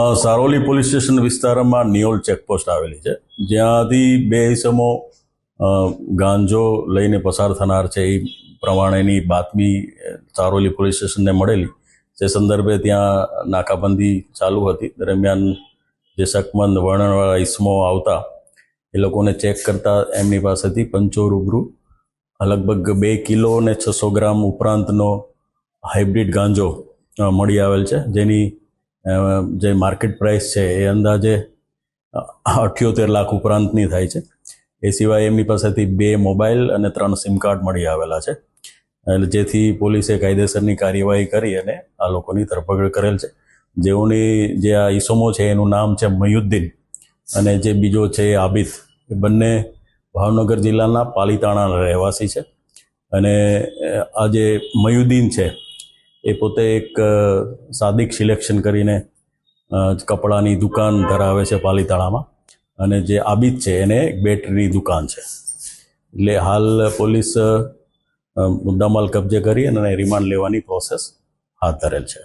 Saroli police station વિસ્તારમાં Niyol checkpost આવેલી છે. જ્યાંથી બે ઇસમો ગાંજો લઈને પસાર થનાર છે. એ પ્રમાણેની બાતમી સારોલી પોલીસ સ્ટેશનને મળેલી. જે સંદર્ભે ત્યાં નાકાબંધી ચાલુ હતી. દરમિયાન જે શકમંદ વર્ણનવાળા ઇસમો આવતા, એ લોકોને ચેક કરતા એમની પાસેથી પંચો રૂબરૂ, લગભગ બે કિલો અને છસો ગ્રામ ઉપરાંતનો હાઇબ્રિડ ગાંજો મળી આવેલ છે. જેની જે માર્કેટ પ્રાઇસ છે એ અંદાજે અઠ્યોતેર લાખ ઉપરાંતની થાય છે. એ સિવાય એમની પાસેથી બે મોબાઈલ અને ત્રણ સિમ કાર્ડ મળી આવેલા છે. એટલે જેથી પોલીસે કાયદેસરની કાર્યવાહી કરી અને આ લોકોની ધરપકડ કરેલ છે. જેઓની જે આ ઈસમો છે, એનું નામ છે મયુદ્દીન અને જે બીજો છે આબિદ. એ બંને ભાવનગર જિલ્લાના પાલીતાણાના રહેવાસી છે. અને આ જે મયુદ્દીન છે એ પોતે એક સાદિક સિલેક્શન કરીને કપડાની દુકાન ધરાવે છે પાલીતાણામાં. અને જે આબિદ છે એને એક બેટરીની દુકાન છે. એટલે હાલ પોલીસ મુદ્દામાલ કબજે કરી અને રિમાન્ડ લેવાની પ્રોસેસ હાથ ધરેલ છે.